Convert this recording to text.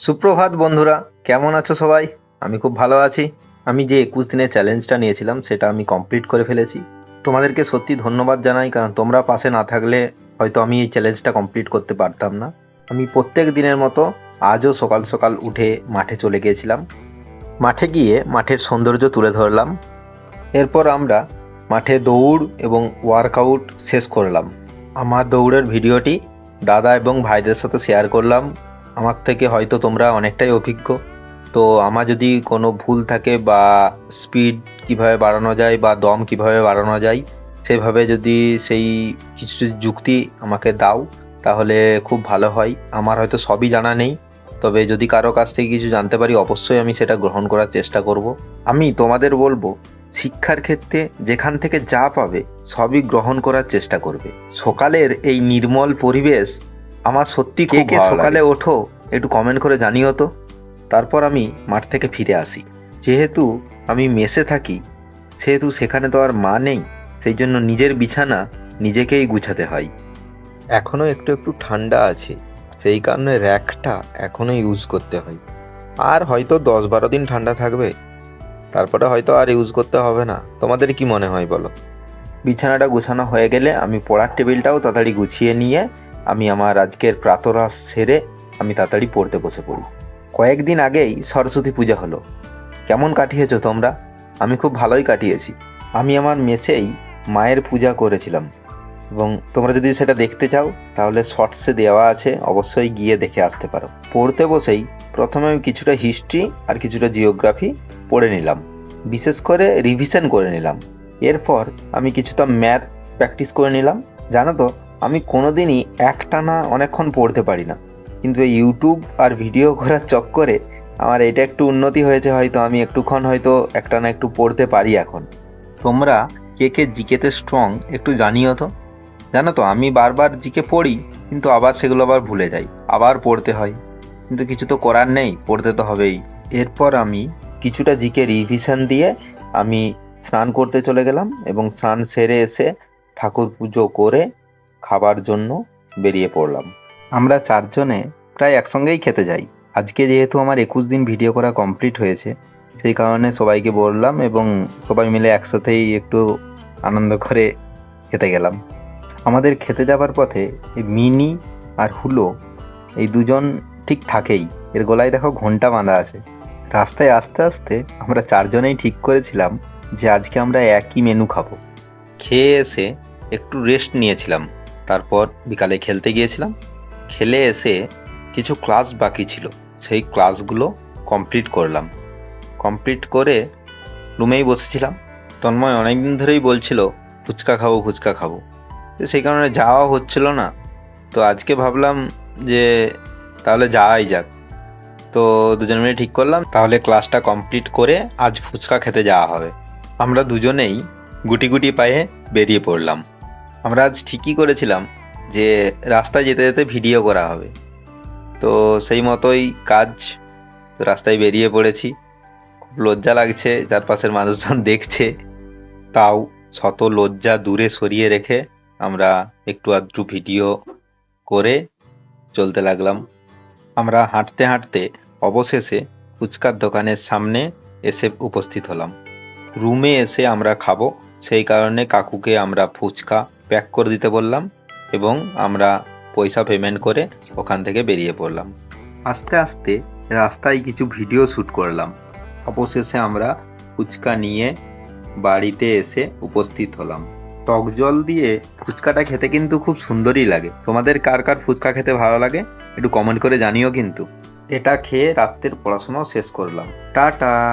সুপ্রভাত বন্ধুরা, কেমন আছো সবাই? আমি খুব ভালো আছি। আমি যে একুশ দিনের চ্যালেঞ্জটা নিয়েছিলাম, সেটা আমি কমপ্লিট করে ফেলেছি। তোমাদেরকে সত্যি ধন্যবাদ জানাই, কারণ তোমরা পাশে না থাকলে হয়তো আমি এই চ্যালেঞ্জটা কমপ্লিট করতে পারতাম না। আমি প্রত্যেক দিনের মতো আজও সকাল সকাল উঠে মাঠে চলে গিয়েছিলাম। মাঠে গিয়ে মাঠের সৌন্দর্য তুলে ধরলাম। এরপর আমরা মাঠে দৌড় এবং ওয়ার্কআউট শেষ করলাম। আমার দৌড়ের ভিডিওটি দাদা এবং ভাইদের সাথে শেয়ার করলাম। আমার থেকে হয়তো তোমরা অনেকটাই অভিজ্ঞ। তো আমার যদি কোনো ভুল থাকে বা স্পিড কীভাবে বাড়ানো যায় বা দম কীভাবে বাড়ানো যায়, সেভাবে যদি সেই কিছু যুক্তি আমাকে দাও, তাহলে খুব ভালো হয়। আমার হয়তো সবই জানা নেই, তবে যদি কারও কাছ থেকে কিছু জানতে পারি, অবশ্যই আমি সেটা গ্রহণ করার চেষ্টা করব। আমি তোমাদের বলব, শিক্ষার ক্ষেত্রে যেখান থেকে যা পাবে, সবই গ্রহণ করার চেষ্টা করবে। সকালের এই নির্মল পরিবেশ আমার সত্যি কে কে সকালে ওঠো একটু কমেন্ট করে জানিও তো। তারপর আমি মাঠ থেকে ফিরে আসি। যেহেতু আমি মেসে থাকি সেহেতু সেখানে তো আর মা নেই সেই জন্য নিজের বিছানা নিজেকেই গুছাতে হয়। এখনও একটু একটু ঠান্ডা আছে সেই কারণে র্যাকটা এখনও ইউজ করতে হয়। আর হয়তো দশ বারো দিন ঠান্ডা থাকবে তারপরে হয়তো আর ইউজ করতে হবে না। তোমাদের কি মনে হয় বলো? বিছানাটা গুছানো হয়ে গেলে আমি পড়ার টেবিলটাও তাড়াতাড়ি গুছিয়ে নিয়ে আমি আমার আজকের প্রাতরাস সেরে আমি তাড়াতাড়ি পড়তে বসে পড়ি। কয়েকদিন আগেই সরস্বতী পূজা হলো। কেমন কাটিয়েছো তোমরা? আমি খুব ভালোই কাটিয়েছি। আমি আমার মেসেই মায়ের পূজা করেছিলাম। এবং তোমরা যদি সেটা দেখতে চাও, তাহলে শর্টসে দেওয়া আছে, অবশ্যই গিয়ে দেখে আসতে পারো। পড়তে বসেই প্রথমে আমি কিছুটা হিস্ট্রি আর কিছুটা জিওগ্রাফি পড়ে নিলাম। বিশেষ করে রিভিশন করে নিলাম। এরপর আমি কিছুটা ম্যাথ প্র্যাকটিস করে নিলাম। জানো তো আমি কোনোদিনই একটানা অনেকক্ষণ পড়তে পারি না। কিন্তু এই ইউটিউব আর ভিডিও করার চক্করে আমার এটা একটু উন্নতি হয়েছে হয়তো, আমি একটুক্ষণ হয়তো একটানা একটু পড়তে পারি এখন। তোমরা কে কে জিকেতে স্ট্রং একটু জানিও তো। জানো তো, আমি বারবার জিকে পড়ি, কিন্তু আবার সেগুলো আবার ভুলে যাই, আবার পড়তে হয়। কিন্তু কিছু তো করার নেই, পড়তে তো হবেই। এরপর আমি কিছুটা জিকে রিভিশন দিয়ে আমি স্নান করতে চলে গেলাম এবং স্নান সেরে এসে ঠাকুর পুজো করে খাবার জন্য বেরিয়ে পড়লাম। আমরা চারজনে প্রায় একসঙ্গেই খেতে যাই। আজকে যেহেতু আমার একুশ দিন ভিডিও করা কমপ্লিট হয়েছে সেই কারণে সবাইকে বললাম এবং সবাই মিলে একসাথেই একটু আনন্দ করে খেতে গেলাম। আমাদের খেতে যাবার পথে মিনি আর হুলো এই দুজন ঠিক থাকেই। এর গলায় দেখো ঘণ্টা বাঁধা আছে। রাস্তায় আস্তে আস্তে আমরা চারজনেই ঠিক করেছিলাম যে আজকে আমরা একই মেনু খাব। খেয়ে এসে একটু রেস্ট নিয়েছিলাম। তারপর বিকালে খেলতে গিয়েছিলাম। খেলে এসে কিছু ক্লাস বাকি ছিল। সেই ক্লাসগুলো কমপ্লিট করলাম। কমপ্লিট করে রুমেই বসেছিলাম। তন্ময় অনেকদিন ধরেই বলছিল, ফুচকা খাব ফুচকা খাব। তো সেই কারণে যাওয়া হচ্ছিল না। তো আজকে ভাবলাম যে, তাহলে যাওয়াই যাক। তো দুজন মিলে ঠিক করলাম, তাহলে ক্লাসটা কমপ্লিট করে আজ ফুচকা খেতে যাওয়া হবে। আমরা দুজনেই গুটি গুটি পায়ে বেরিয়ে পড়লাম। আমরা আজ ঠিকই করেছিলাম যে রাস্তায় যেতে যেতে ভিডিও করা হবে। তো সেই মতোই কাজ রাস্তায় বেরিয়ে পড়েছি। খুব লজ্জা লাগছে, চারপাশের মানুষজন দেখছে। তাও শত লজ্জা দূরে সরিয়ে রেখে আমরা একটু আধটু ভিডিও করে চলতে লাগলাম। আমরা হাঁটতে হাঁটতে অবশেষে ফুচকার দোকানের সামনে এসে উপস্থিত হলাম। রুমে এসে আমরা খাব, সেই কারণে কাকুকে আমরা ফুচকা প্যাক করে দিতে বললাম এবং আমরা পয়সা পেমেন্ট করে ওখান থেকে বেরিয়ে পড়লাম। আস্তে আস্তে রাস্তায় কিছু ভিডিও শ্যুট করলাম। অবশেষে আমরা ফুচকা নিয়ে বাড়িতে এসে উপস্থিত হলাম। টক জল দিয়ে ফুচকাটা খেতে কিন্তু খুব সুন্দরই লাগে। তোমাদের কার কার ফুচকা খেতে ভালো লাগে একটু কমেন্ট করে জানিও কিন্তু। এটা খেয়ে রাত্রের পড়াশোনাও শেষ করলাম। টাটা!